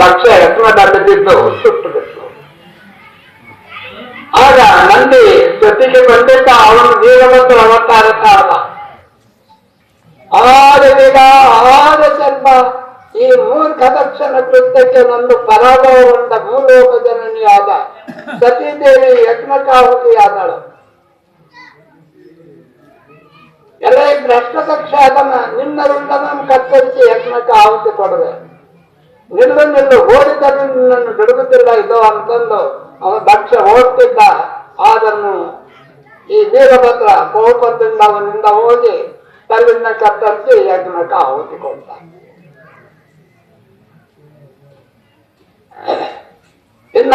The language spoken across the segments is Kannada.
ದಕ್ಷ ಯಜ್ಞದಲ್ಲಿ ಬಿದ್ದು ಸುಟ್ಟು ಬಿಟ್ಟು ಆಗ ನಂದಿ ಜೊತೆಗೆ ಬಂದಿದ್ದ ಅವನು ಮತ್ತು ಅವತಾರ ಕಾರಣ ಆದ ದಿನ, ಆದ ಜನ್ಮ ಈ ಮೂರ್ಖ ದಕ್ಷನ ಕೃತ್ಯಕ್ಕೆ ನಂದು ಪರಾಭವಗೊಂಡ ಭೂಲೋಕ ಜನನಿಯಾದ ಸತೀದೇವಿ ಯಜ್ಞಕಾಹುತಿಯಾದಳು ಎಲ್ಲ ಭ್ರಷ್ಟ ದಕ್ಷ ಅದನ್ನ ನಿನ್ನ ರುಂಡನನ್ನು ಕತ್ತರಿಸಿ ಯಜ್ಞಕ್ಕೆ ಆಹುತಿ ಕೊಡದೆ ನಿಲ್ಲು ನಿಲ್ಲು ಓಡಿದರೂ ನಿನ್ನನ್ನು ಬಿಡುಗುತ್ತಿಲ್ಲ ಇದು ಅಂತಂದು ಅವನು ದಕ್ಷ ಓಡ್ತಿದ್ದ ಅದನ್ನು ಈ ವೀರಭದ್ರ ಕೋಪದಿಂದ ಅವನಿಂದ ಹೋಗಿ ತಲ್ಲಿನ ಕತ್ತರಿಸಿ ಯಜ್ಞಕ ಓದಿಕೊಂಡ ಇನ್ನ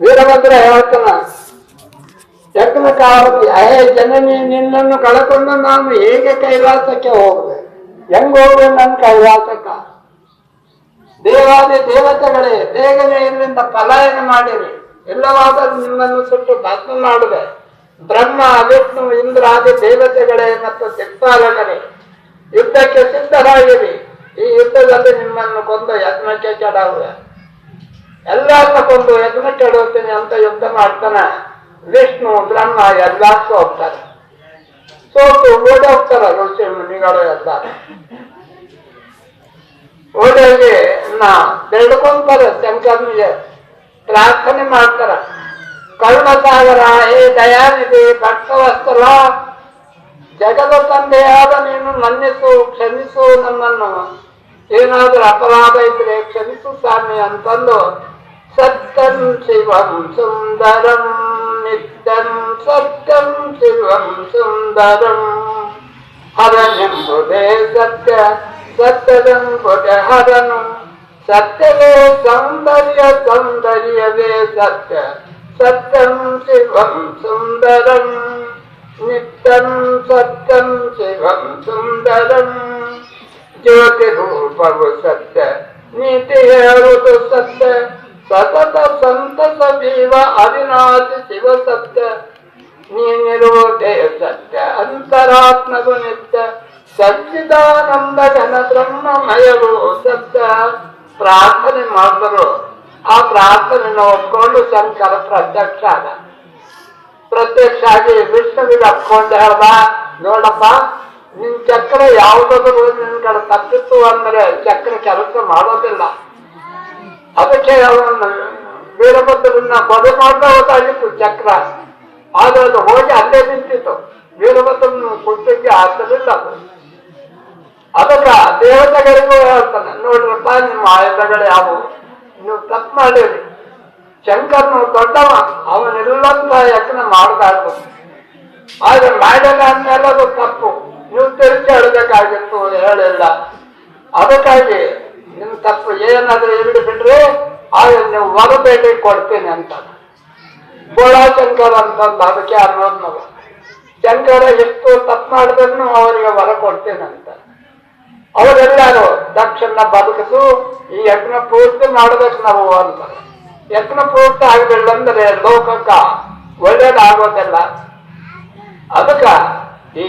ವೀರಭದ್ರ ಹೇಳ್ತಾನ ಯಜ್ಞಕಾವತಿ ಅಹೇ ಜನನಿ, ನಿನ್ನನ್ನು ಕಳಕೊಂಡು ನಾನು ಹೇಗೆ ಕೈಲಾಸಕ್ಕೆ ಹೋಗ್ಬೇಕು ಹೆಂಗ್ ಹೋಗ್ಬೇಕು ನನ್ನ ಕೈಲಾಸಕ್ಕ? ದೇವಾದಿ ದೇವತೆಗಳೇ, ಬೇಗನೆ ಇಲ್ಲಿಂದ ಪಲಾಯನ ಮಾಡಿರಿ. ಇಲ್ಲವಾದರೂ ನಿಮ್ಮನ್ನು ಸುಟ್ಟು ಭಸ್ಮ ಮಾಡುವೆ. ಬ್ರಹ್ಮ, ವಿಷ್ಣು ಇಂದ್ರಾದಿ ದೇವತೆಗಳೇ ಮತ್ತು ದಿಕ್ಪಾಲಕರೇ ಯುದ್ಧಕ್ಕೆ ಸಿದ್ಧರಾಗಿರಿ. ಈ ಯುದ್ಧದಲ್ಲಿ ನಿಮ್ಮನ್ನು ಕೊಂದು ಯಜ್ಞಕ್ಕೆ ಕೆಡಾವೆ ಎಲ್ಲರನ್ನ ಕೊಂದು ಕೆಡುತ್ತೀನಿ ಅಂತ ಯುದ್ಧ ಮಾಡ್ತಾನೆ. ವಿಷ್ಣು, ಬ್ರಹ್ಮ ಎಲ್ಲ ಹೋಗ್ತಾರೆ ಸೋತು ಓಡಿ ಹೋಗ್ತಾರೆ ಋಷಿ ಮುನಿಗಳು ಎಲ್ಲ ಓಡೋಗಿ ನಾ ಬೇಡ್ಕೊಂತಾರೆ ಶಂಕರನಿಗೆ ಪ್ರಾರ್ಥನೆ ಮಾಡ್ತಾರ ಕರುಣ ಸಾಗರ ಹೇ ದಯಾನಿಧಿ ಭಕ್ತವಸ್ತಲ ಜಗದ ತಂದೆಯಾದ ನೀನು ಮನ್ನಿಸು ಕ್ಷಮಿಸು ನಮ್ಮನ್ನು ಏನಾದ್ರೂ ಅಪರಾಧ ಇದ್ರೆ ಕ್ಷಮಿಸು ಸ್ವಾಮಿ ಅಂತಂದು ಸತ್ಯಂ ಶಿವಂ ಸುಂದರಂ ನಿತ್ಯಂ ಸತ್ಯಂ ಶಿವಂ ಸುಂದರಂ ಹರನೆಂಬುದೇ ಸತ್ಯ सत्तदं पुटहरणं सत्यमे सौंदर्य सौन्दर्यवे सत्य। सत्यं शिवं सुन्दरम् सत्यम शिव सुंदर सुन्दरम् ज्योतिरूपव सत्य नीति सत्य, सतत सन्त सजीव अविनाश शिव सत्य। निरोधे सत्य, अन्तरात्मगुनित्य ಸಚ್ಚಿದಾನಂದ ಘನ ಬ್ರಹ್ಮಮಯರು ಸತ್ತ ಪ್ರಾರ್ಥನೆ ಮಾಡಿದ್ರು ಆ ಪ್ರಾರ್ಥನೆ ಒಪ್ಕೊಂಡು ಶಂಕರ ಪ್ರತ್ಯಕ್ಷ ಆದ. ಪ್ರತ್ಯಕ್ಷ ಆಗಿ ವಿಷ್ಣುವಿಗೆ ಹತ್ಕೊಂಡು ಹೇಳ್ದ, ನೋಡಪ್ಪ, ನಿನ್ ಚಕ್ರ ಯಾವುದಾದ್ರು ನಿನ್ ಕಡೆ ತಪ್ಪಿತ್ತು ಅಂದ್ರೆ ಚಕ್ರ ಕೆಲಸ ಮಾಡೋದಿಲ್ಲ. ಅದಕ್ಕೆ ವೀರಭದ್ರನ್ನ ಕೊಲೆ ಮಾಡ್ತಾ ಹೋದಾಗಿತ್ತು ಚಕ್ರ. ಆದ್ರೆ ಅದು ಹೋಗಿ ಅಲ್ಲೇ ನಿಂತಿತ್ತು. ವೀರಭದ್ರನ ಕುಟ್ಟಿಗೆ ಆಗಲಿಲ್ಲ ಅದು. ಅದಕ್ಕ ದೇವತೆಗಳಿಗೂ ಹೇಳ್ತಾನೆ ನೋಡ್ರಪ್ಪ ನಿಮ್ಮ ಆಯುಧಗಳು ಯಾವುವು? ನೀವು ತಪ್ಪು ಮಾಡಿರಿ. ಶಂಕರ್ನು ದೊಡ್ಡವ ಅವನಿಲ್ಲಂತ ಯತ್ನ ಮಾಡಬಾರ್ದು ಆದ್ರೆ ಮಾಡಲ್ಲ ಅಂದ್ಮೇಲೆ ಅದು ತಪ್ಪು. ನೀವು ತಿರುಗಿ ಹೇಳಬೇಕಾಗಿತ್ತು ಹೇಳಿಲ್ಲ. ಅದಕ್ಕಾಗಿ ನಿಮ್ ತಪ್ಪು ಏನಾದ್ರೂ ಇರಲಿ ಬಿಡ್ರಿ ಆದ್ರೆ ನೀವು ವರಬೇಡಿ ಕೊಡ್ತೀನಿ ಅಂತ ಬೋಳಾ ಶಂಕರ್ ಅಂತಂದು ಅದಕ್ಕೆ ಅನ್ನೋದು ನಾವು ಶಂಕರ ಎಷ್ಟು ತಪ್ಪು ಮಾಡಿದ್ರು ಅವರಿಗೆ ವರ ಕೊಡ್ತೀನಿ ಅಂತ ಅವರೆಲ್ಲರೂ ದಕ್ಷನ ಬದುಕಿಸು ಈ ಯಜ್ಞ ಪೂರ್ತಿ ಮಾಡಬೇಕು ನಾವು ಅಂತ. ಯಜ್ಞ ಪೂರ್ತಿ ಆಗಲಿಲ್ಲ ಅಂದ್ರೆ ಲೋಕಕ್ಕ ಒಳ್ಳೇದಾಗೋದಿಲ್ಲ. ಅದಕ್ಕ ಈ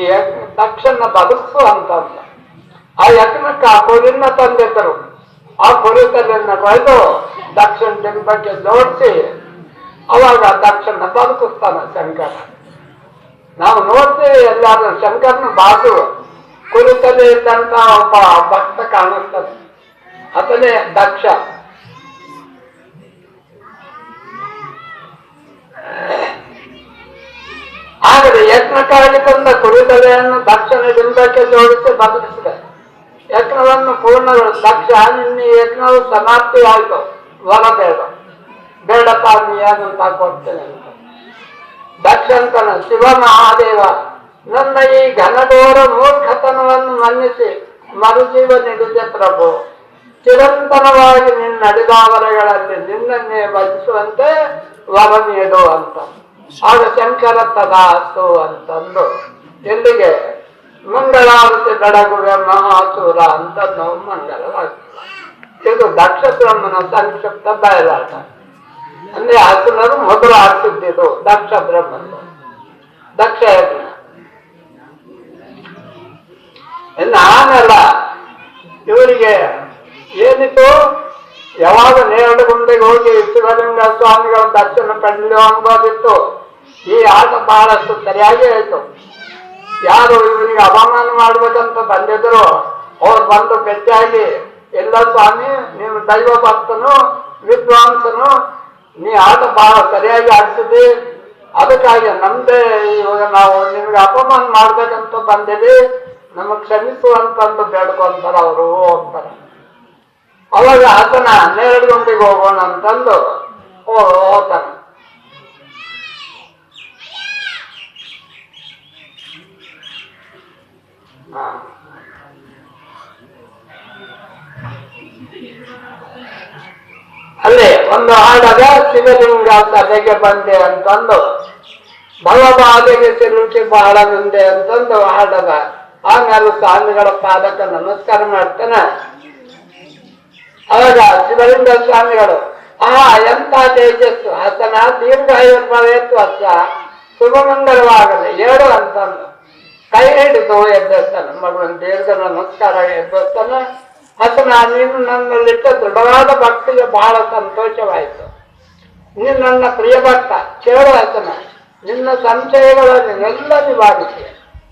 ದಕ್ಷನ ಬದುಕಿಸು ಅಂತ ಅಂದ. ಆ ಯತ್ನಕ್ಕೆ ಆ ಕುರಿನ ತಂದಿದ್ದರು. ಆ ಕುರಿ ತಲೆಯನ್ನ ಕೊಯ್ದು ದಕ್ಷನ ಬಗ್ಗೆ ಜೋಡಿಸಿ ಅವಾಗ ದಕ್ಷನ ಬದುಕಿಸ್ತಾನ ಶಂಕರ. ನಾವು ನೋಡ್ತೀವಿ ಎಲ್ಲಾದ್ರೂ ಶಂಕರನ ಬಾಜು ಕುರಿತಲೆ ಇದ್ದಂತ ಒಬ್ಬ ಭಕ್ತ ಕಾಣಿಸ್ತದೆ ಅದನ್ನೇ ದಕ್ಷ. ಆದರೆ ಯತ್ನಕ್ಕಾಗಿ ತಂದ ಕುರುತಲೆಯನ್ನು ದಕ್ಷನ ಬಿಂಬಕ್ಕೆ ಜೋಡಿಸಿ ಬದುಕಿಸಿದೆ ಯತ್ನವನ್ನು ಪೂರ್ಣ ದಕ್ಷ, ನಿನ್ನ ಯತ್ನವು ಸಮಾಪ್ತಿ ಆಯಿತು ಬೇಡಪ್ಪ ನೀ ಏನಂತ ಕೊಡ್ತೇನೆ ಅಂತ. ಶಿವ ಮಹಾದೇವ ನನ್ನ ಈ ಘನಘೋರ ಮೂರ್ಖತನವನ್ನು ಮನ್ನಿಸಿ ಮರುಜೀವ ನೀಡಿದೆ ಪ್ರಭು. ಚಿರಂತನವಾಗಿ ನಿನ್ನ ಅಡಿದಾವರಗಳಲ್ಲಿ ನಿನ್ನನ್ನೇ ಭಜಿಸುವಂತೆ ವರ ನೀಡು ಅಂತ. ಆಗ ಶಂಕರ ತದಾಸು ಅಂತಂದು. ಎಲ್ಲಿಗೆ ಮಂಗಳಾರತಿ ಬೆಡಗುವೆ ಮಹಾಸುರ ಅಂತ ನಾವು ಮಂಗಳವಾಗ್ತದೆ ಇದು ದಕ್ಷ ಬ್ರಹ್ಮನ ಸಂಕ್ಷಿಪ್ತ ಬಯಲಾಟ. ಅಂದ್ರೆ ಅಸುರರು ಮೊದಲು ಆಡ್ತಿದ್ದಿದ್ದು ದಕ್ಷ ಬ್ರಹ್ಮನು ದಕ್ಷ ಯಜ್ಞ ಇನ್ನು ಆಮೇಲೆ ಇವರಿಗೆ ಏನಿತ್ತು? ಯಾವಾಗ ನೇರಡು ಗುಂಡೆಗೆ ಹೋಗಿ ಶಿವಲಿಂಗ ಸ್ವಾಮಿಗಳ ದರ್ಶನ ಕಂಡು ಅನ್ಬೋದಿತ್ತು ಈ ಆಟ ಬಹಳಷ್ಟು ಸರಿಯಾಗಿ ಆಯ್ತು. ಯಾರು ಇವರಿಗೆ ಅವಮಾನ ಮಾಡ್ಬೇಕಂತ ಬಂದಿದ್ರು ಅವ್ರು ಬಂದು ಗಟ್ಟಿಯಾಗಿ ಎಲ್ಲ ಸ್ವಾಮಿ, ನೀವು ದೈವ ಭಕ್ತನು, ವಿದ್ವಾಂಸನು, ನೀ ಆಟ ಬಹಳ ಸರಿಯಾಗಿ ಆಡ್ತಿದ್ದಿ ಅದಕ್ಕಾಗಿ ನಮ್ದೇ ಇವಾಗ ನಾವು ನಿಮ್ಗೆ ಅಪಮಾನ ಮಾಡ್ಬೇಕಂತ ಬಂದಿವಿ ನಮಗ್ ಕ್ಷಮಿಸು ಅಂತಂದು ಬೇಡ್ಕೊಂತಾರ ಅವರು ಅಂತಾರೆ. ಅವಾಗ ಆತನ ಹನ್ನೆರಡು ಗಂಟೆಗೆ ಹೋಗೋಣ ಅಂತಂದು ಹೋಗ್ತಾನೆ. ಅಲ್ಲಿ ಒಂದು ಹಾಡಾಗ ಶಿವಲಿಂಗ ಸಭೆಗೆ ಬಂದೆ ಅಂತಂದು ಭವಬಾಧೆಗೆ ಸಿರುಚಿ ಬಹಳ ಮುಂದೆ ಅಂತಂದು ಹಾಡದ ಆಮೇಲೆ ಸ್ವಾಮಿಗಳ ಪಾದಕ್ಕೆ ನಮಸ್ಕಾರ ಮಾಡ್ತಾನ. ಅವಾಗ ಶಿವಲಿಂಗ ಸ್ವಾಮಿಗಳು, ಆ ಎಂತ ತೇಜಸ್ಸು, ಆತನ ದೀರ್ಘಾಯುರ್ಭವೇತ್ತು ಅಸ ಶುಭಮಂಗಲವಾಗಲಿ ಏಳು ಅಂತಂದು. ಕೈ ಹಿಡಿದು ಎದ್ದಸ್ತಾನ ಮಗನ ದೀರ್ಘ ನಮಸ್ಕಾರ ಎದ್ದಸ್ತಾನ ಆತನ ನೀನು ನನ್ನಲ್ಲಿಟ್ಟ ದೃಢವಾದ ಭಕ್ತಿಗೆ ಬಹಳ ಸಂತೋಷವಾಯಿತು. ನೀನು ನನ್ನ ಪ್ರಿಯ ಭಕ್ತ, ಕೇಳು ಆತನ. ನಿನ್ನ ನಿವಾರಿಸಿ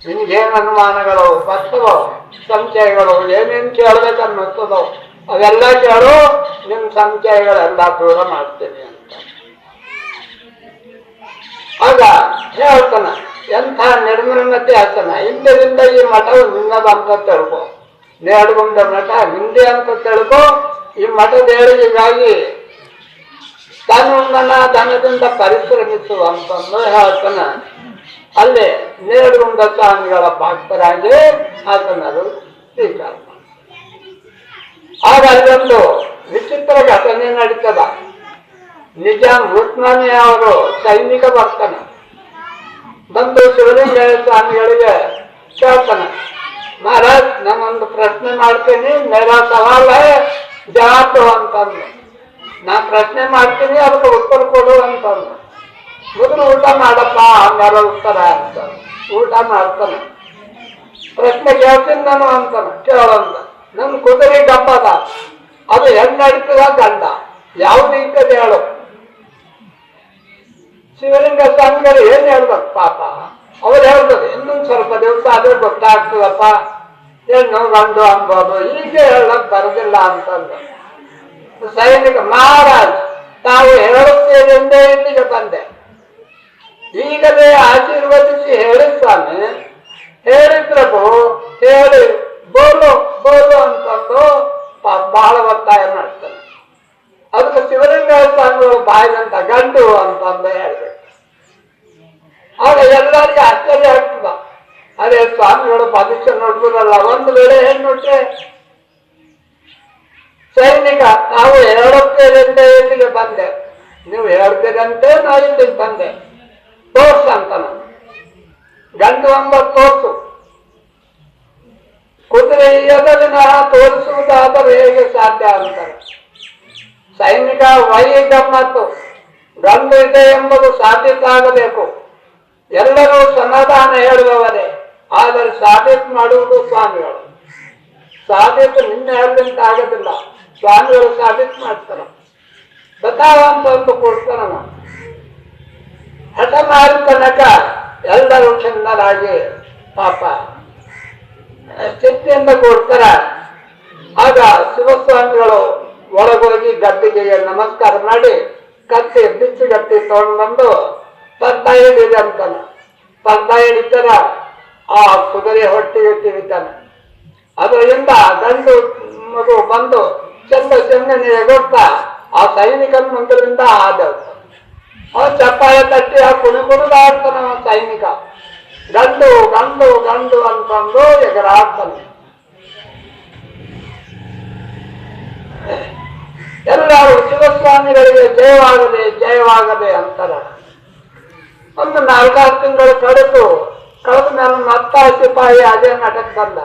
ನಿನ್ಗೇನು ಅನುಮಾನಗಳು ಬರ್ತವೋ ಸಂಶಯಗಳು, ಏನೇನು ಕೇಳಬೇಕನ್ನಿಸ್ತದೋ ಅವೆಲ್ಲ ಕೇಳು ನಿಮ್ಮ ಸಂಶಯಗಳೆಲ್ಲ ದೂರ ಮಾಡ್ತೀನಿ ಅಂತ. ಆಗ ಹೇಳ್ತಾನ, ಎಂಥ ನಿರ್ಮಲತೆ ಆಗ್ತಾನ ಇಂದರಿಂದ ಈ ಮಠವು ನಿನ್ನದಂತ ತಿಳ್ಕೊ. ನೇಡುಗುಂಡ ಮಠ ನಿಂದೆ ಅಂತ ತಿಳ್ಕೊ, ಈ ಮಠದ ಏಳಿಗೆಗಾಗಿ ತನ್ನ ಧನದಿಂದ ಪರಿಶ್ರಮಿಸುವಂತಂದು ಹೇಳ್ತಾನ. ಅಲ್ಲಿ ನೇರಗುಂಡ ಸ್ವಾಮಿಗಳ ಭಕ್ತರಾಗಿ ಆತನರು ಸ್ವೀಕಾರ. ಆಗ ಅಲ್ಲೊಂದು ವಿಚಿತ್ರ ಘಟನೆ ನಡೀತದ. ನಿಜಾಮ್ ಉಸ್ಮಾನಿ ಅವರು ಸೈನಿಕ ಬರ್ತಾನೆ ಬಂದು ಶಿವಲಿಂಗ ಸ್ವಾಮಿಗಳಿಗೆ ಕೇಳ್ತಾನೆ, ಮಹಾರಾಜ್, ನಾನೊಂದು ಪ್ರಶ್ನೆ ಮಾಡ್ತೀನಿ, ನೆರ ಸವಾಲ ಜಾತು ಅಂತಂದು. ನಾ ಪ್ರಶ್ನೆ ಮಾಡ್ತೀನಿ, ಅದಕ್ಕೆ ಉತ್ತರ ಕೊಡು ಅಂತಂದು. ಮೊದಲು ಊಟ ಮಾಡಪ್ಪ ಹಂಗಾರ ಉತ್ತರ ಅಂತ ಊಟ ಮಾಡ್ತಾನೆ. ಪ್ರಶ್ನೆ ಕೇಳ್ತೀನಿ ನಾನು ಅಂತಾನೆ ಕೇಳಂತ ನನ್ನ ಕುದುರೆ ಡಬ್ಬದ ಅದು. ಹೆಂಗ್ ನಡೀತದ ಗಂಡ? ಯಾವ್ದು ಇರ್ತದೆ ಹೇಳು. ಶಿವಲಿಂಗ ಸ್ವಾಮಿಗಳು ಏನ್ ಹೇಳ್ಬೇಕು ಪಾಪ? ಅವ್ರು ಹೇಳ್ತಾರೆ ಇನ್ನೊಂದ್ ಸ್ವಲ್ಪ ದಿವಸ ಅದೇ ಗೊತ್ತಾಗ್ತದಪ್ಪ. ಹೆಣ್ಣು, ಗಂಡು ಅನ್ಬೋದು ಈಗ ಹೇಳಕ್ ಬರೋದಿಲ್ಲ ಅಂತಂದು ಸೈನಿಕ ಮಹಾರಾಜ್, ತಾವು ಹೇಳುತ್ತೇವೆ ಎಂದೇ ಇಲ್ಲಿಗೆ ಬಂದೆ. ಈಗಲೇ ಆಶೀರ್ವದಿಸಿ ಹೇಳಿ ಸ್ವಾಮಿ ಹೇಳಿ ಪ್ರಭು, ಹೇಳಿ, ಬೋಲು ಬೋಲು ಅಂತಂದು ಬಹಳ ಒತ್ತಾಯ ಮಾಡ್ತಾನೆ. ಅದಕ್ಕೆ ಶಿವಲಿಂಗ ಸ್ವಾಮಿಗಳು ಬಾಯಿದಂತ ಗಂಡು ಅಂತಂದು ಹೇಳ್ಬೇಕು. ಆಗ ಎಲ್ಲರಿಗೆ ಆಶ್ಚರ್ಯ ಆಗ್ತದ. ಅದೇ ಸ್ವಾಮಿಗಳು ಪರೀಕ್ಷೆ ನೋಡ್ಬೋದಲ್ಲ, ಒಂದು ವೇಳೆ ಹೆಣ್ಣುಟ್ರೆ ಸೈನಿಕ ನಾವು ಹೇಳುತ್ತೇವೆಂದೇ ಇಲ್ಲಿಗೆ ಬಂದೆ? ನೀವು ಹೇಳ್ತೀರಂತೆ ನಾ ಇಲ್ಲಿಗೆ ಬಂದೆ. ತೋರ್ಸು ಅಂತ ನಾನು. ಗಂಡು ಎಂಬ ತೋರ್ಸು. ಕುದುರೆ ಎದಲಿನ ತೋರಿಸುವುದಾದರೆ ಹೇಗೆ ಸಾಧ್ಯ ಅಂತಾರೆ ಸೈನಿಕ ವೈ ಮತ್ತು ಗಂಡು ಇದೆ ಎಂಬುದು ಸಾಧ್ಯತಾಗಬೇಕು ಎಲ್ಲರೂ ಸಮಾಧಾನ ಹೇಳುವವರೇ, ಆದರೆ ಸಾಬೀತು ಮಾಡುವುದು ಸ್ವಾಮಿಗಳು. ಸಾಬೀತು ನಿನ್ನೆ ಹೇಳಿದಂತ ಆಗೋದಿಲ್ಲ. ಸ್ವಾಮಿಗಳು ಸಾಬೀತು ಮಾಡ್ತಾರ. ಬತಾವಂತ ಅಂತ ಒಂದು ಹಠ ಮಾಡಿದ ತನಕ ಎಲ್ಲರೂ ಚೆನ್ನಾಗಿ ಪಾಪ. ಚಿಂತೆಯಿಂದ ಕೊಡ್ತಾರ. ಆಗ ಶಿವಸ್ವಾಮಿಗಳು ಒಳಗೋಗಿ ಗದ್ದಿಗೆ ನಮಸ್ಕಾರ ಮಾಡಿ ಕತ್ತಿ ಬಿಚ್ಚು ಗಟ್ಟಿ ತಗೊಂಡು ಬಂದು ಪದ್ದ ಹಿಡಿದೆ ಅಂತಾನೆ. ಪದ್ದ ಹಿಡಿತಾರ ಆ ಕುದುರೆ ಹೊಟ್ಟಿಗೆ ತಿಳಿತಾನೆ ಅದರಿಂದ ಗಂಡು ಮಗು ಬಂದು ಚಂದ ಚೆಂದನೆ ಎಗೊಡ್ತಾ ಆ ಸೈನಿಕನ ಮುಂದರಿಂದ ಆದವು ಅವ ಚಪ್ಪಾಳೆ ತಟ್ಟಿ ಆ ಕುಣಿ ಕುಣಿದಾಡ್ತಾನ ಅವ ಸೈನಿಕ ಗಂಡು ಗಂಡು ಗಂಡು ಅಂತಂದು ಎಗರಾಡ್ತಾನೆ ಎಲ್ಲರೂ ಶಿವಸ್ವಾಮಿಗಳಿಗೆ ಜಯವಾಗದೆ ಜಯವಾಗದೆ ಅಂತಾರ ಒಂದು ನಾಲ್ಕಾರು ತಿಂಗಳು ಕಳೆದು ಕಳೆದ ಮೇಲೆ ಮತ್ತ ಸಿಪಾಯಿ ಅದೇ ನಟಕ್ ಬಂದ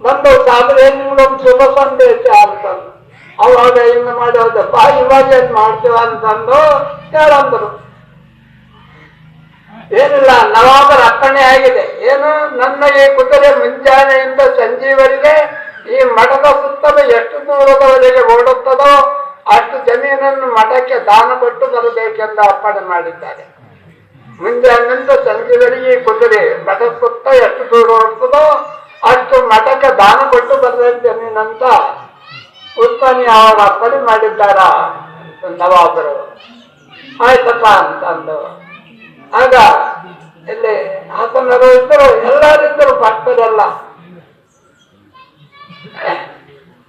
ಬಂದು ಸಾಧನೆ ನಿಮ್ಗೊಂದು ಶುಭ ಸಂದೇಶ ಅಂತಂದು ಅವಾಗ ಇನ್ನು ಮಾಡೋದಪ್ಪ ಇವಾಗ ಏನ್ ಮಾಡ್ತೀವ ಅಂತಂದು ಹೇಳಂದ್ರು. ಏನಿಲ್ಲ, ನವಾಬರ ಅಪ್ಪಣೆ ಆಗಿದೆ. ಏನು? ನನ್ನ ಈ ಕುದುರೆ ಮುಂಜಾನೆಯಿಂದ ಸಂಜೀವರಿಗೆ ಈ ಮಠದ ಸುತ್ತಲೂ ಎಷ್ಟು ದೂರದವರೆಗೆ ಓಡುತ್ತದೋ ಅಷ್ಟು ಜಮೀನನ್ನು ಮಠಕ್ಕೆ ದಾನ ಕೊಟ್ಟು ಬರಬೇಕೆಂದು ಅಪ್ಪಣೆ ಮಾಡಿದ್ದಾರೆ. ಮುಂಜಾನೆಯಿಂದ ಸಂಜೀವರಿಗೆ ಈ ಕುದುರೆ ಮಠ ಸುತ್ತ ಎಷ್ಟು ದೂರ ಓಡುತ್ತದೋ ಅಷ್ಟು ಮಠಕ್ಕೆ ದಾನ ಕೊಟ್ಟು ಬರಬೇಕು ಜಮೀನಂತ ಉತ್ಪನ್ನ ಅವರ ಅಪ್ಪಣೆ ಮಾಡಿದ್ದಾರ? ನವಾಬರು. ಆಯ್ತಪ್ಪ ಅಂತಂದು ಆಗ ಇಲ್ಲಿ ಹಾಸನರು ಇದ್ದರು, ಎಲ್ಲರಿದ್ದರು ಭಕ್ತರೆಲ್ಲ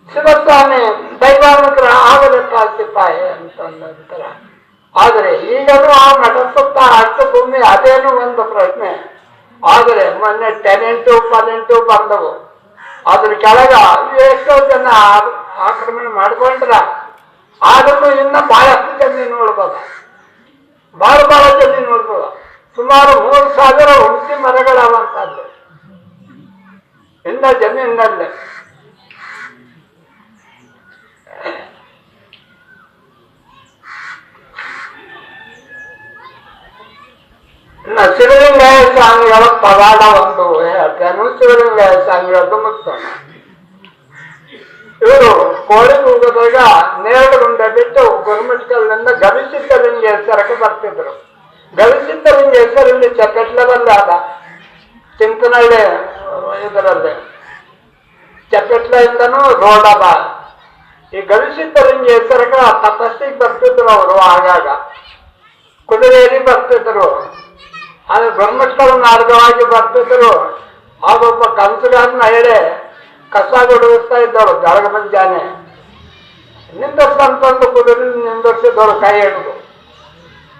ಶಿವಸ್ವಾಮಿ ದೈವಾನುಗ್ರಹ ಆಗಲಪ್ಪ ಸಿಪಾಯಿ ಅಂತಂದಂತರ ಆದರೆ ಈಗಲೂ ಆ ಮಠ ಸುತ್ತ ಅಷ್ಟು ಭೂಮಿ ಅದೇನು ಒಂದು ಪ್ರಶ್ನೆ. ಆದರೆ ಮೊನ್ನೆ ಟೆನೆಂಟು ಪನೆಂಟು ಬಂದವು. ಅದ್ರ ಕೆಳಗ ಎಷ್ಟೋ ಜನ ಆಕ್ರಮಣ ಮಾಡ್ಕೊಂಡ್ರ ಆದ್ರೂ ಇನ್ನ ಬಹಳಷ್ಟು ಜಮೀನು ನೋಡ್ಬೋದು. ಬಹಳ ಬಹಳ ಜನ ನೋಡ್ಬೋದು. ಸುಮಾರು ಮೂರು ಸಾವಿರ ಹುಣಸಿ ಮರಗಳವಂತದ್ದು ಇನ್ನ ಜಮೀನಿನಲ್ಲಿ. ಶಿವಲಿಂಗ ಸ್ವಾಮಿಗಳ ಪವಾಡ ಒಂದು ಹೇಳ್ತೇನೆ ಶಿವಲಿಂಗಾಯ ಸ್ವಾಮಿಗಳದ್ದು ಮುಗಿಸೋಣ ಇವರು ಕೋಳಿ ಹೋಗೋದಾಗ ನೇರಡುಗುಂಡ ಬಿಟ್ಟು ಗುರುಮಠಕಲ್ನಿಂದ ಗವಿಸಿದ್ದಲಿಂಗ ಹೆಸರಕ್ಕೆ ಬರ್ತಿದ್ರು. ಗವಿಸಿದ್ದಲಿಂಗ ಹೆಸರಲ್ಲಿ ಚಪ್ಪೆಟ್ಲದಲ್ಲಿ ಆದ ಚಿಂತನಹಳ್ಳಿ ಇದರಲ್ಲಿ. ಚಪ್ಪೆಟ್ಲಿಂದನೂ ರೋಡ್ ಅದ ಈ ಗವಿಸಿದ್ದಲಿಂಗ ಹೆಸರಕ್ಕೆ ತಪಸ್ಸಿಗೆ ಬರ್ತಿದ್ರು ಅವರು ಆಗಾಗ. ಕುದುರೇರಿ ಬರ್ತಿದ್ರು. ಅದು ಬ್ರಹ್ಮಸ್ಥಳ ಮಾರ್ಗವಾಗಿ ಬರ್ತಿದ್ರು. ಆಗೊಬ್ಬ ಕನಸುಗಾರನ ಹೇಳಿ, ಕಸ ಗುಡುಗಿಸ್ತಾ ಇದ್ದವರು ಬೆಳಗ ಮುಂಜಾನೆ. ನಿಂದರ್ಸಂತಂದು ಕುದುರೆ ನಿಂದರ್ಸಿದವರು ಕೈ ಹಿಡಿದು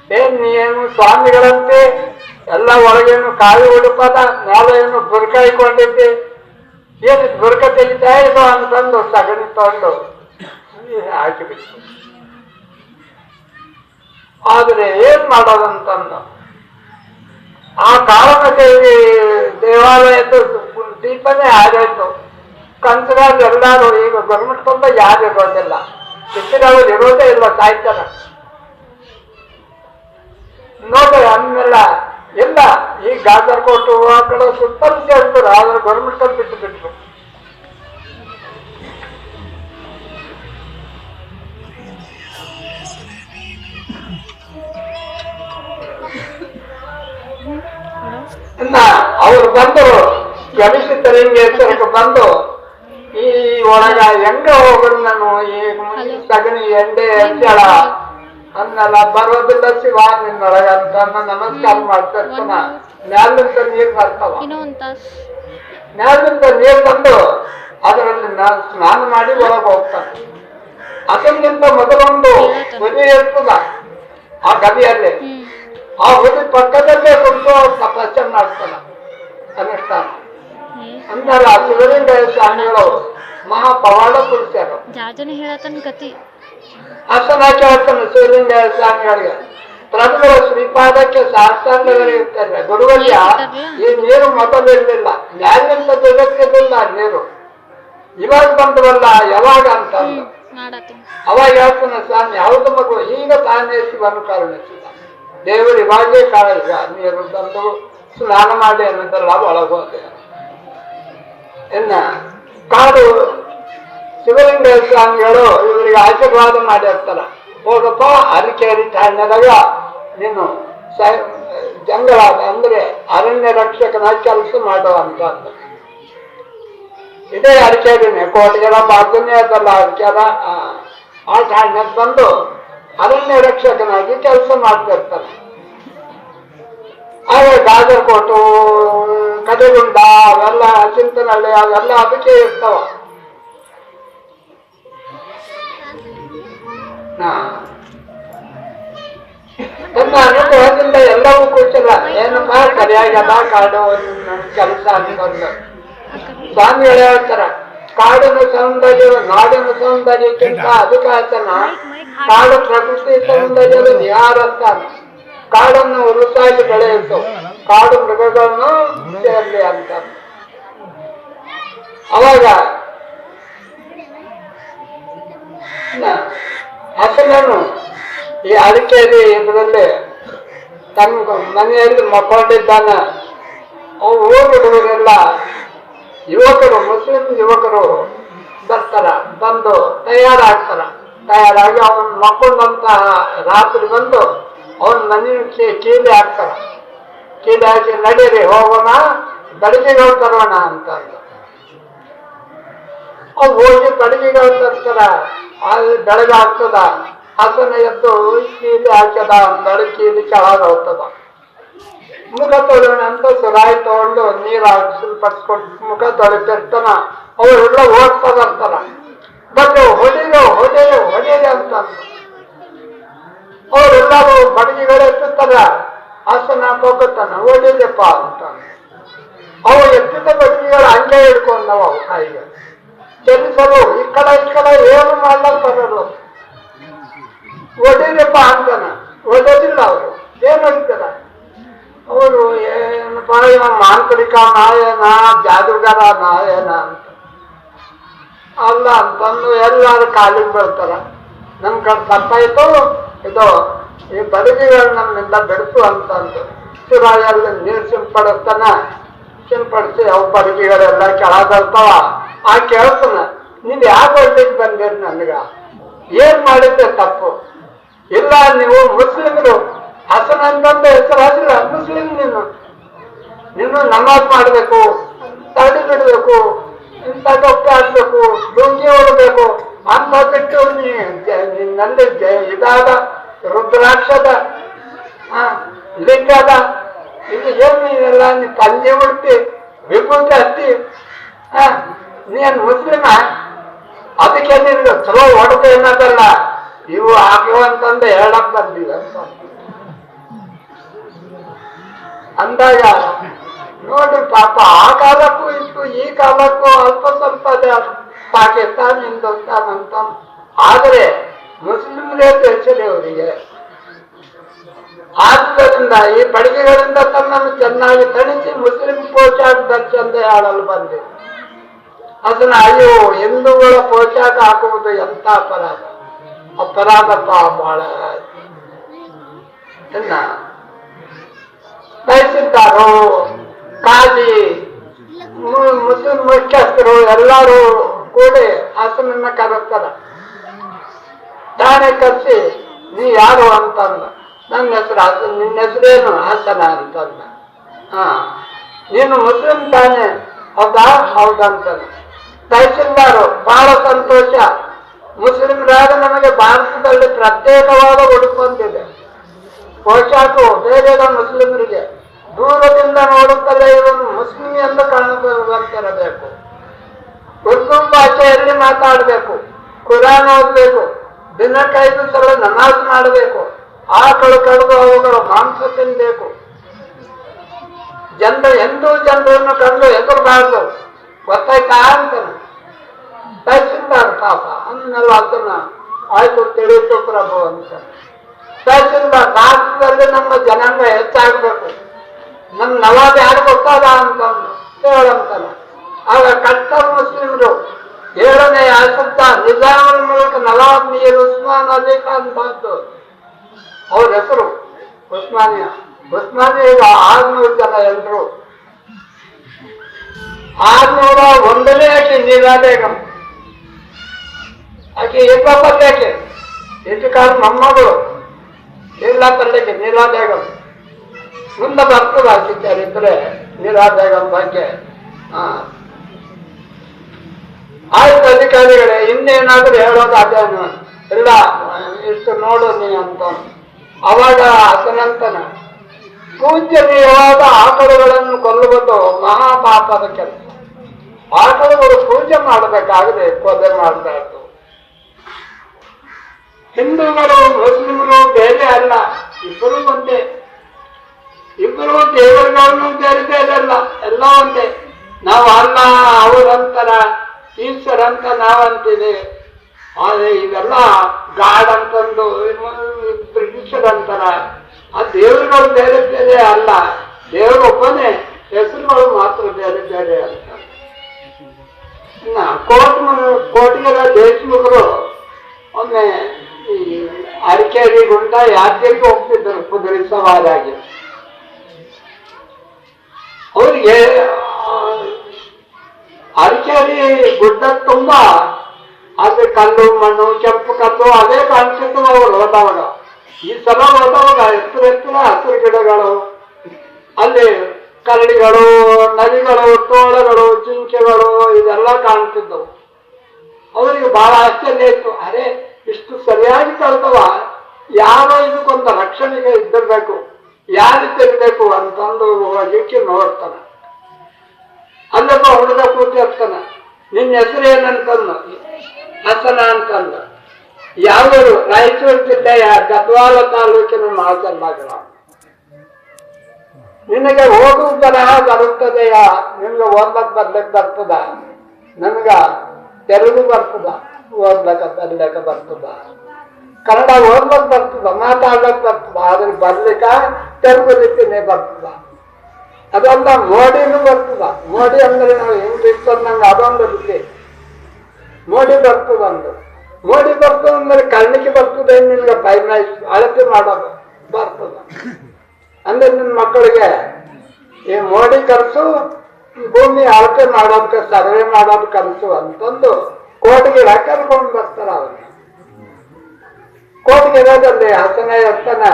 ಏನ್ ನೀನು ಸ್ವಾಮಿಗಳಂತೆ, ಎಲ್ಲ ಒಳಗೇನು ಕಾಯಿ ಏನು ಬುರ್ಕ ಇಕೊಂಡಿದ್ದೆ ಏನು ದುರ್ಕ ತೆಗಿತಾ ಇದು ಅಂತಂದು ಸಗಣಿ ತಂದು ಹಾಕಿಬಿಟ್ಟು ಆದರೆ ಏನ್ ಮಾಡೋದಂತಂದು? ಆ ಕಾರಣಕ್ಕೆ ದೇವಾಲಯದ ದೀಪನೇ ಆಗಾಯ್ತು ಕಂಚರಾಜ್ ಎಲ್ಲರೂ ಈಗ ಗೌರ್ಮೆಂಟ್ ಯಾರು ಇರೋದಿಲ್ಲ. ಸಿದ್ದರಾಮಯ್ಯ ಇರೋದೇ ಇರುವ ಸಾಯ್ತಾರ ನೋಡಿ ಅನ್ನೆಲ್ಲ ಇಲ್ಲ, ಈ ಗಾಜರ್ಕೋಟು ಆ ಕಡೆ ಸುತ್ತಲೂ ಸೇರ್ತಾರೆ ಆದ್ರೆ ಗೌರ್ಮೆಂಟ್ ಅಲ್ಲಿ ಬಿಟ್ಟು ಬಿಟ್ರು. ಇನ್ನ ಅವ್ರು ಬಂದು ಗವಿಸಿದ್ದಲಿಂಗೇಶ್ವರಕ್ಕೆ ಬಂದು ಈ ಒಳಗ ಹೆಂಗ ಹೋಗೋದು ನಾನು? ಈ ಸಗಣಿ ಎಂಡೆ ಎಚ್ಚಳ ಅನ್ನಲ್ಲ ಬರೋದಿಲ್ಲ ಶಿವ ನಿನ್ನೊಳಗ ಅಂತ ನಮಸ್ಕಾರ ಮಾಡ್ತಾ ಇರ್ತಾನ ಮ್ಯಾಲಿಂದ ನೀರ್ ಬರ್ತಾವ. ಮ್ಯಾಲಿಂದ ನೀರ್ ಬಂದು ಅದರಲ್ಲಿ ನಾನು ಸ್ನಾನ ಮಾಡಿ ಒಳಗೆ ಹೋಗ್ತಾನ. ಅದಕ್ಕಿಂತ ಮೊದಲೊಂದು ಮದಿ ಇರ್ತದ ಆ ಗವಿಯಲ್ಲಿ. ಆ ಹುಲಿ ಪಕ್ಕದಲ್ಲೇ ಕುಂತು ತಪಸ್ಸನ್ನು ಮಾಡ್ತಾನ. ಅನುಷ್ಠಾನ. ಅಂದಲ್ಲ ಶಿವಲಿಂಗ ಸ್ವಾಮಿಗಳು ಮಹಾ ಪವಾಡ ಪುರುಷರು. ಜಾಜನ ಹೇಳತನ ಕತಿ ಕೇಳ್ತಾನೆ ಶಿವಲಿಂಗ ಸ್ವಾಮಿಗಳಿಗೆ ಪ್ರಭುಗಳು ಶ್ರೀಪಾದಕ್ಕೆ ಶಾಸ್ತ್ರಾಂಗಗಳಿರ್ತಾರೆ ಗುರುವಲ್ಯ ಈ ನೀರು ಮೊದಲು ಇರಲಿಲ್ಲ. ನ್ಯಾಯಂತ ಜಗತ್ತಿರಲಿಲ್ಲ ನೀರು? ಇವಾಗ ಬಂದವಲ್ಲ ಯಾವಾಗ ಅಂತ ಅವಾಗ ಹೇಳ್ತಾನೆ ಸ್ವಾಮಿ ಯಾವ್ದು ಮಗು ಈಗ ತಾನೇ ಶಿವನು ಕರುಣಿಸಿದ ದೇವರು ಇವಾಗೇ ಕಾಳಿಗ ನೀರು ತಂದು ಸ್ನಾನ ಮಾಡಿ ಅನ್ನೋದೆಲ್ಲ ಒಳಗೋದೆ. ಇನ್ನ ಕಾಡು ಶಿವಲಿಂಗ ಸ್ವಾಮಿಗಳು ಇವರಿಗೆ ಆಶೀರ್ವಾದ ಮಾಡಿರ್ತಾರ ಹೋಗಪ್ಪ, ಅರಿಕೇರಿ ಠಾಣ್ಯದಾಗ ನೀನು ಜಂಗಲ ಅಂದ್ರೆ ಅರಣ್ಯ ರಕ್ಷಕನಾಗಿ ಕೆಲಸ ಮಾಡೋ ಅಂದ. ಇದೇ ಅರಿಕೆದಿನೇ ಕೋಟೆಗೆಲ್ಲ ಬಾಜುನೇ ಅದಲ್ಲ ಅರಿಕೆದ ಆ ಠಾಣ್ಯಕ್ಕೆ ಬಂದು ಅರಣ್ಯ ರಕ್ಷಕನಾಗಿ ಕೆಲಸ ಮಾಡ್ತಿರ್ತಾರೆ ಆಗ ಗಾಜರ್ಕೋಟು ಕಡೆಗುಂಡ ಅವೆಲ್ಲ ಅಲ್ಲಿ ಅವೆಲ್ಲ ಅದಕ್ಕೆ ಇರ್ತಾವ. ತನ್ನ ಅನುಭವದಿಂದ ಎಲ್ಲವೂ ಕೂತಿಲ್ಲ ಏನಪ್ಪ ಸರಿಯಾಗದ ಕಾಡು ಕೆಲಸ ಅಂತಂದು ಸ್ವಾಮಿ ಹೇಳ್ತಾರ ಕಾಡಿನ ಸೌಂದರ್ಯ, ನಾಡಿನ ಸೌಂದರ್ಯಕ್ಕಿಂತ ಅದಕ್ಕಾತನ ಕಾಡು ಪ್ರಕೃತಿ ಸೌಂದರ್ಯದ ನಿಹಾರಸ್ಥಾನ ಕಾಡನ್ನು ಉರುಸಾಗಿ ಬೆಳೆಯಿತು ಕಾಡು ಮೃಗಗಳನ್ನು ಸೇರಲಿ ಅಂತ. ಅವಾಗ ಹಸನನು ಈ ಅಡಿಕೆಯಲ್ಲಿ ಇದರಲ್ಲಿ ತನ್ನ ಮನೆಯಲ್ಲಿ ಮಕ್ಕಳಿದ್ದಾನ ಅವು ಊರು ಹುಡುಗರೆಲ್ಲ ಯುವಕರು, ಮುಸ್ಲಿಂ ಯುವಕರು ಬರ್ತಾರ, ಬಂದು ತಯಾರಾಗ್ತಾರ. ತಯಾರಾಗಿ ಅವನ್ ಮಕ್ಕಳಂತಹ ರಾತ್ರಿ ಬಂದು ಅವನ ಮನೆಯ ಕೀಲಿ ಹಾಕ್ತಾರ. ಹಾಕಿ ನಡೀರಿ ಹೋಗೋಣ ಬೆಳಗ್ಗೆಗಳು ತರೋಣ ಅಂತ ಅಂದ್ರು. ಅವ್ರು ಹೋಗಿ ಕಡಿಮೆಗಳು ತರ್ತಾರ, ಅಲ್ಲಿ ಬೆಳಗಾಗ್ತದ ಹಸನ ಎದ್ದು ಕೀಲಿ ಹಾಕ್ಯದ ಬೆಳಗ್ಗೆ ಕೀಲಿ ಹೋಗ್ತದ ಮುಖ ತೊಳೋಣ ಅಂತ ಸುರಾಯಿ ತಗೊಂಡು ನೀರು ಪಡ್ಸ್ಕೊಂಡು ಮುಖ ತೊಳಿತಿರ್ತಾನ ಅವರೆಲ್ಲ ಓಡ್ತಾ ಬರ್ತಾರ ಬಂದು ಹೊಡಿರೋ ಹೊಡೆಯೋ ಹೊಡೆಯಲಿ ಅಂತ ಅವರೆಲ್ಲ ಬಡಗಿಗಳು ಎತ್ತುತ್ತಾರ ಹಸನ ಹೋಗುತ್ತಾನ ಒಳ್ಳೇದಪ್ಪ ಅಂತ ಅವು ಎತ್ತಿದ ಬಡಗಿಗಳು ಹಂಗೆ ಹಿಡ್ಕೊಂಡವ ಅವು ಚಲಿಸಲು ಈ ಕಡೆ ಈ ಕಡೆ ಏನು ಮಾಡ್ಲಾಗ್ತಾರಲ್ಲ ಒಡೀರಪ್ಪ ಅಂತಾನ. ಒಡೋದಿಲ್ಲ ಅವರು. ಏನು ಹೊಡಿತಾರ ಅವರು ಏನಪ್ಪ, ಇವ ಮಾಂತ್ರಿಕ ನಾಯನ, ಜಾದುಗಾರ ನಾಯನ ಅಂತ. ಅಲ್ಲ ಅಂತಂದು ಎಲ್ಲಾರು ಕಾಲಿಗೆ ಬರ್ತಾರ ನಮ್ ಕಡೆ ತಪ್ಪಾಯ್ತು. ಇದು ಈ ಬಡಗಿಗಳು ನಮ್ಮಿಂದ ಬೆಳೆಸು ಅಂತಂದು ಶಿವರಾಯಲ್ಲಿ ನೀರು ಸಿಂಪಡಿಸ್ತಾನ. ಸಿಂಪಡಿಸಿ ಅವು ಬಡಗಿಗಳೆಲ್ಲ ಬರ್ತಾವ ಆ ಕೇಳ್ತಾನ ನೀನ್ ಯಾಕೆ ಹೊಡ್ಲಿಕ್ಕೆ ಬಂದಿರಿ ನನ್ಗ? ಏನ್ ಮಾಡಿದ್ದೆ ತಪ್ಪು? ಇಲ್ಲ, ನೀವು ಮುಸ್ಲಿಮರು. ಹಸನ ಅಂತಂದ ಹೆಸರಾಗಿಲ್ಲ ಮುಸ್ಲಿಂ ನೀನು. ನೀನು ನಮಾಜ್ ಮಾಡಬೇಕು ತಡಿ ಬಿಡಬೇಕು ಇಂಥ ಟೊಪ್ಪೆ ಹಾಕ್ಬೇಕು ಲುಂಗಿ ಹೊಡಬೇಕು ಅಂತ ಬಿಟ್ಟು ನೀ ನಂದ ಇದಾದ ರುದ್ರಾಕ್ಷದ ಆ, ಲಿಂಗದ ಇದು ಏನು ಇವೆಲ್ಲ ನೀ ಪಂಜೆ ಉಡ್ತಿ ವಿಭೂತಿ ಹತ್ತಿ ಆ, ನೀನ್ ಮುಸ್ಲಿಮ ಅದಕ್ಕೆ ನಿನ್ಗೆ ಚಲೋ ಹೊಡೆದು ಏನದಲ್ಲ ಇವು ಆಗ್ಯವ ಅಂತಂದು ಹೇಳಕ್ ಬಂದಿಲ್ಲ ಅಂತ ಅಂದಾಗ ನೋಡ್ರಿ ಪಾಪ ಆ ಕಾಲಕ್ಕೂ ಇತ್ತು ಈ ಕಾಲಕ್ಕೂ ಅಲ್ಪ ಸ್ವಲ್ಪ ಅದೇ ಪಾಕಿಸ್ತಾನ ಹಿಂದೂಸ್ತಾನ್ ಅಂತ ಆದ್ರೆ ಮುಸ್ಲಿಮ್ರೇ ತಿಳಿಸಲಿ ಅವರಿಗೆ ಆದ್ದರಿಂದ ಈ ಬಡಗಿಗಳಿಂದ ತನ್ನನ್ನು ಚೆನ್ನಾಗಿ ತಣಿಸಿ ಮುಸ್ಲಿಂ ಪೋಷಾಕ ಧರಿಸಂದೆ ಆಡಲು ಬಂದೆ ಅದನ್ನ ಅಯ್ಯೋ ಹಿಂದೂಗಳ ಪೋಷಾಕ ಹಾಕುವುದು ಎಂತ ಅಪರಾಧ ಅಪರಾಧಪ್ಪ ಬಹಳ ಇನ್ನ ತಹಸೀಲ್ದಾರು ಕಾಜಿ ಮು- ಮುಸ್ಲಿಂ ಮುಖ್ಯಸ್ಥರು ಎಲ್ಲರೂ ಕೂಡಿ ಹಾಸನನ್ನ ಕರೆಸ್ತಾರ ಠಾಣೆ ಕರೆಸಿ ನೀ ಯಾರು ಅಂತಂದ. ನನ್ನ ಹೆಸರು ಅದು ನಿನ್ನ ಹೆಸರೇನು ಹಾಸನ ಅಂತಂದ. ಹಾ, ನೀನು ಮುಸ್ಲಿಂ ತಾನೆ. ಹೌದಾ? ಹೌದಂತ ತಹಸೀಲ್ದಾರು, ಬಹಳ ಸಂತೋಷ. ಮುಸ್ಲಿಮರಾದ ನಮಗೆ ಭಾರತದಲ್ಲಿ ಪ್ರತ್ಯೇಕವಾದ ಉಡುಪಂತಿದೆ ಪೋಷಾಕು ಬೇರೆ ಮುಸ್ಲಿಮರಿಗೆ. ದೂರದಿಂದ ನೋಡುತ್ತಲೇ ಇವನು ಮುಸ್ಲಿಂ ಎಂದು ಕಾಣುತ್ತಿರಬೇಕು. ಉರ್ದು ಭಾಷೆಯಲ್ಲಿ ಮಾತಾಡಬೇಕು. ಕುರಾನ್ ಓದಬೇಕು. ದಿನಕ್ಕೈದು ಸಲ ನಮಾಜ್ ಮಾಡಬೇಕು. ಆಕಳು ಕಡಿದು ಅವುಗಳು ಮಾಂಸ ತಿನ್ನಬೇಕು ಜನರು ಎಂದೂ ಜನರನ್ನು ಕಂಡು ಎದುರಬಾರ್ದು ಗೊತ್ತಾಯ್ತಾ ಅಂತಾನೆ. ತಹಸೀಲ್ದಾರ್ ಪಾಪ. ಅನ್ನಲ್ಲ ಅದನ್ನ ಆಯ್ತು ತಿಳಿಯಿತು ಪ್ರಭು ಅಂತ. ತಹಸೀಲ್ದಾರ್ ಭಾರತದಲ್ಲಿ ನಮ್ಮ ಜನಾಂಗ ಹೆಚ್ಚಾಗಬೇಕು. ನಮ್ಮ ನವಾಬ್ ಯಾರು ಗೊತ್ತಾದ ಅಂತಂದು. ಹೇಳಂತಾನೆ ಆಗ ಕಟ್ಟರ್ ಮುಸ್ಲಿಮರು ಏಳನೇ ಆಸಕ್ತ ನಿಜಾಮರ ಮೂಲಕ ನವಾಬ್ ಮೀರ್ ಉಸ್ಮಾನ್ ಅಲಿ ಖಾನ್ ಬಾತು. ಅವ್ರ ಹೆಸರು ಉಸ್ಮಾನಿಯ. ಉಸ್ಮಾನಿಯ ಆರ್ನೂರು ಜನ ಎಲ್ರು. ಆರ್ನೂರ ಒಂದನೇ ಆಕೆ ನೀಲಾ ಆಕೆ ಇಬ್ಬಪ್ಪತ್ತಾಕೆ ಎಷ್ಟು ಕಾಲ ಮೊಮ್ಮಗಳು. ಇಲ್ಲ ತಂಡಕ್ಕೆ ನೀಲಾ ಮುಂದೆ ಬರ್ತದ ಆಕೆ ಚರಿತ್ರೆ ನೀಲಾ ಬೇಗಂ ಬಗ್ಗೆ. ಹಾ ಆಯ್ತು ಅಧಿಕಾರಿಗಳೇ, ಇನ್ನೇನಾದ್ರೂ ಹೇಳೋದು ಅದೇನು? ಇಲ್ಲ, ಇಷ್ಟು ನೋಡು ನೀ ಅಂತ. ಅವಾಗ ಆತನಂತನ ಪೂಜ್ಯನೀಯವಾದ ಆಕಳುಗಳನ್ನು ಕೊಲ್ಲುವುದು ಮಹಾಪಾಪದ ಕೆಲಸ. ಆಕಳುಗಳು ಪೂಜೆ ಮಾಡಬೇಕಾಗದೆ ಕೊಲೆ ಇತ್ತು ಹಿಂದೂಗಳು, ಮುಸ್ಲಿಮರು ಬೇರೆ ಅಲ್ಲ, ಇಬ್ಬರು ಒಂದೇ. ಇಬ್ಬರು ದೇವರುಗಳನ್ನು ಬೇರೆ ಬೇರೆ ಅಲ್ಲ ಎಲ್ಲ ಒಂದೇ. ನಾವು ಅಲ್ಲ ಅವರಂತರ ಈಶ್ವರ ಅಂತ ನಾವಂತೀವಿ ಆದರೆ ಇವೆಲ್ಲ ಗಾಡ್ ಅಂತಂದು ಬ್ರಿಟಿಷರ್ ಅಂತಾರ. ಆ ದೇವರುಗಳು ಬೇರೆ ಬೇರೆ ಅಲ್ಲ. ದೇವರು ಒಬ್ಬನೇ, ಹೆಸರುಗಳು ಮಾತ್ರ ಬೇರೆ ಬೇರೆ ಅಂತ. ಕೋಟ್ ಕೋಟಿಗೆಲ್ಲ ದೇಶಮುಖರು ಒಮ್ಮೆ ಈ ಅರಕೇರಿ ಗುಂಟ ಯಾತ್ರೆಗೆ ಹೋಗ್ತಿದ್ದರು ಕುದುರೆ ಸವಾರಾಗಿ ಅವರಿಗೆ ಅರಕೇರಿ ಗುಡ್ಡ ತುಂಬಾ. ಅದು ಕಲ್ಲು, ಮಣ್ಣು, ಕೆಂಪು ಕಲ್ಲು, ಅದೇ ಕಾಣಿಸಿದ್ದು ಅವರು ಹೋದವಾಗ ಈ ಸಲ ಹೋದವಾಗ ಎತ್ತರ ಎತ್ತರ ಹಸಿರು ಗಿಡಗಳು, ಅಲ್ಲಿ ಕರಡಿಗಳು ನದಿಗಳು ತೋಳಗಳು, ಜಿಂಕೆಗಳು ಇದೆಲ್ಲ ಕಾಣ್ತಿದ್ದವು. ಅವರಿಗೆ ಬಹಳ ಆಶ್ಚರ್ಯ ಇತ್ತು. ಅರೆ, ಇಷ್ಟು ಸರಿಯಾಗಿ ಕಳೆದವ ಯಾರೋ ಇದಕ್ಕೊಂದು ರಕ್ಷಣೆಗೆ ಇದ್ದಿರಬೇಕು. ಯಾರು ತಿರ್ಬೇಕು ಅಂತಂದು ಹೋಗಿ ನೋಡ್ತಾನೆ ಅಲ್ಲೊಬ್ಬ ಹುಡುಗ ಕೂತಿರ್ತಾನ ನಿನ್ನ ಹೆಸರು ಏನಂತಂದು ಹಸನ ಅಂತಂದ ಯಾವರು ರಾಯಚೂರು ಜಿಲ್ಲೆಯ ಗದ್ವಾಲ ತಾಲೂಕಿನ ಮಾಸಲ್ಲಾಗಲ ನಿನಗೆ ಓದು ಬರಹ ಬರುತ್ತದೆಯಾ? ನಿಮ್ಗೆ ಓದ್ಲಕ್ ಬರ್ಲಕ್ ಬರ್ತದ? ನನ್ಗ ತೆಲುಗು ಬರ್ತದ? ಓದ್ಲಕ್ಕ ಬರ್ಲಿಕ್ಕ ಬರ್ತದ? ಕನ್ನಡ ಓದ್ಲಕ್ ಬರ್ತದ? ಮಾತಾಡ್ಲಕ್ ಬರ್ತದ? ಆದ್ರೆ ಬರ್ಲಿಕ್ಕ ತೆಲುಗು ರೀತಿನೇ ಬರ್ತದ? ಅದೊಂದ ಮೋಡಿನೂ ಬರ್ತದ. ಮೋಡಿ ಅಂದ್ರೆ ನಾವು ಇಂಗ್ಲಿಷ್ ನಂಗೆ ಅದೊಂದು ಬುದ್ಧಿ ಮೋಡಿ ಬರ್ತದಂದು ಮೋಡಿ ಬರ್ತದ ಅಂದ್ರೆ ಕಣ್ಣಿಗೆ ಬರ್ತದೆ ನಿನ್ಗೆ ಪೈನ ಅಳತೆ ಮಾಡೋದು ಬರ್ತದ. ಅಂದ್ರೆ ನಿನ್ನ ಮಕ್ಕಳಿಗೆ ಈ ಮೋಡಿ ಕಲಸು ಭೂಮಿ ಅಳತೆ ಮಾಡೋದಕ್ಕೆ ಸರ್ವೆ ಮಾಡೋದು ಕಲಸು ಅಂತಂದು ಕೋಟಿಗೆ ಕರ್ಕೊಂಡು ಬರ್ತಾರ ಅವ್ರಿಗೆ ಕೋಟಿಗೆ ಇರೋದಲ್ಲಿ ಹಸನ ಇರ್ತಾನೆ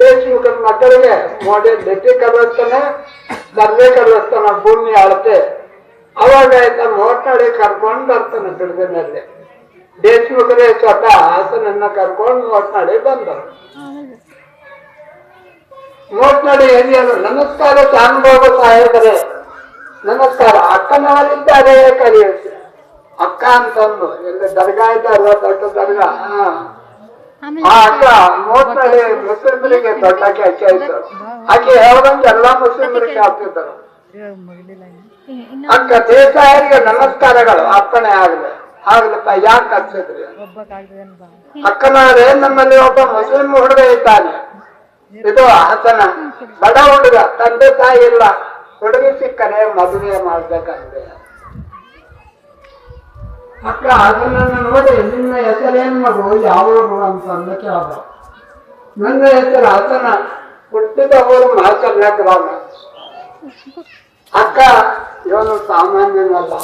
ದೇಶಮುಖದ ಮಕ್ಕಳಿಗೆ ಮೋಡಿ ಲಿಪಿ ಕಲಿಸ್ತಾನೆ ಸರ್ವೆ ಕಲಿಸ್ತಾನ ಭೂಮಿ ಅಳತೆ ಅವಾಗ ತನ್ನ ಮೋಟಾಡಿ ಕರ್ಕೊಂಡು ಬರ್ತಾನೆ ಬಿಡುಗನಲ್ಲಿ ದೇಶಮುಖರೇ ಸ್ವತಃ ಹಾಸನನ್ನ ಕರ್ಕೊಂಡು ಮೋಟ್ನಾಡಿ ಬಂದರು ಮೋಟ್ನಾಡಿ ಏನಿಯಲ್ಲ ನಮಸ್ಕಾರ ಶಾನುಭೋಗ ಸಾಹೇಬರೇ. ನಮಸ್ಕಾರ, ಅಕ್ಕನವರಿದ್ದಾರೆ ಕರೆಯುತ್ತೆ ಅಕ್ಕ ಅಂತಂದು, ಎಲ್ಲ ದರ್ಗಾ ಇದ್ದಾರಲ್ಲ, ದೊಡ್ಡ ದರ್ಗಾ? ಆ ಅಕ್ಕ ಮೋಟ್ನಾಡಿ ಮುಸ್ಲಿಮರಿಗೆ ದೊಡ್ಡ ಆಕೆ ಆಯ್ತು. ಆಕೆ ಹೇಳ್ದಂಗೆ ಎಲ್ಲಾ ಮುಸ್ಲಿಮರಿಗೆ ಇನ್ನ. ಅಕ್ಕ ದೇಸಾಯರಿಗೆ ನಮಸ್ಕಾರಗಳು. ಅರ್ಪಣೆ ಆಗ್ಲಿ. ಆಗ್ಲಪ್ಪ ಯಾಕೆ ಹಚ್ಚಿದ್ರಿ? ಅಕ್ಕನಾದ್ರೆ ನಮ್ಮಲ್ಲಿ ಒಬ್ಬ ಮುಸ್ಲಿಂ ಹುಡುಗ ಇದ್ದಾನೆ. ಇದು ಹಸನ ಬಡ ಹುಡುಗ. ತಂದೆ ತಾಯಿ ಇಲ್ಲ. ಹುಡುಗಿ ಸಿಕ್ಕರೆ ಮದುವೆ ಮಾಡ್ಬೇಕಂದ್ರೆ ಅಕ್ಕ ಅದನ್ನು ನೋಡಿ ನಿನ್ನ ಹೆಸರೇನು ಮಗು ಯಾವೂರು ಅಂತ ಕೇಳ್ದ. ನನ್ನ ಹೆಸರು ಆತನ ಹುಟ್ಟಿದ ಊರು ಗ್ರಾಮ ಅಕ್ಕ, ಇವನು ಸಾಮಾನ್ಯನಲ್ಲ.